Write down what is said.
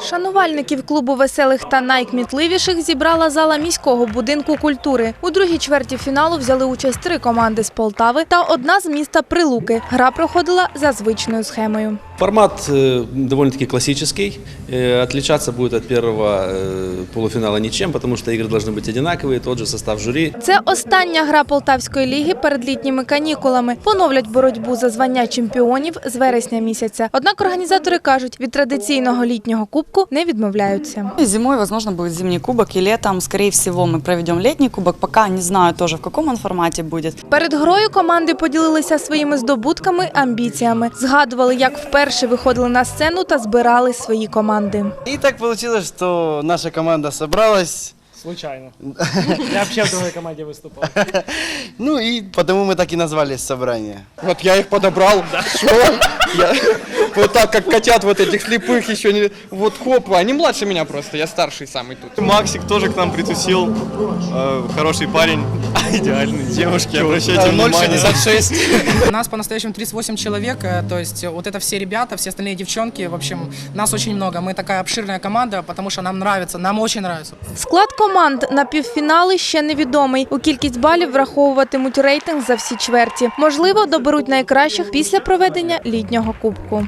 Шанувальників клубу веселих та найкмітливіших зібрала зала міського будинку культури. У другій чверті фіналу взяли участь три команди з Полтави та одна з міста Прилуки. Гра проходила за звичною схемою. Формат э, довольно-таки классический. Э, Отличаться будет от первого э, полуфинала ничем, потому что игры должны быть одинаковые, тот же состав жюри. Це остання гра Полтавської ліги перед літніми канікулами. Поновлять боротьбу за звання чемпіонів з вересня місяця. Однак організатори кажуть, від традиційного літнього кубку не відмовляються. И Зимой, возможно, будет зимний кубок, и летом, скорее всего, мы проведем летний кубок. Пока не знаю тоже, в каком он формате будет. Перед грою команди поділилися своїми здобутками, амбіціями. Згадували, як вперше виходили на сцену та збирали свої команди. І так вийшло, що наша команда зібралась. Случайно. Я вообще в другой команде выступал. Ну и потому мы так и назвали собрание. Вот я их подобрал. Что? Я- Вот так, как котят вот этих слепых еще не... Вот хоп, они младше меня просто, я старший самый тут. Максик тоже к нам притусил. Э, Хороший парень. Идеальный. Девушки, обращайте внимание. 066. У нас по-настоящему 38 человек, э, то есть вот это все ребята, все остальные девчонки, в общем, нас очень много. Мы такая обширная команда, потому что нам нравится, нам очень нравится. Склад команд на півфінали ще невідомий. У кількість балів враховуватимуть рейтинг за всі чверті. Можливо, доберуть найкращих після проведення літнього кубку.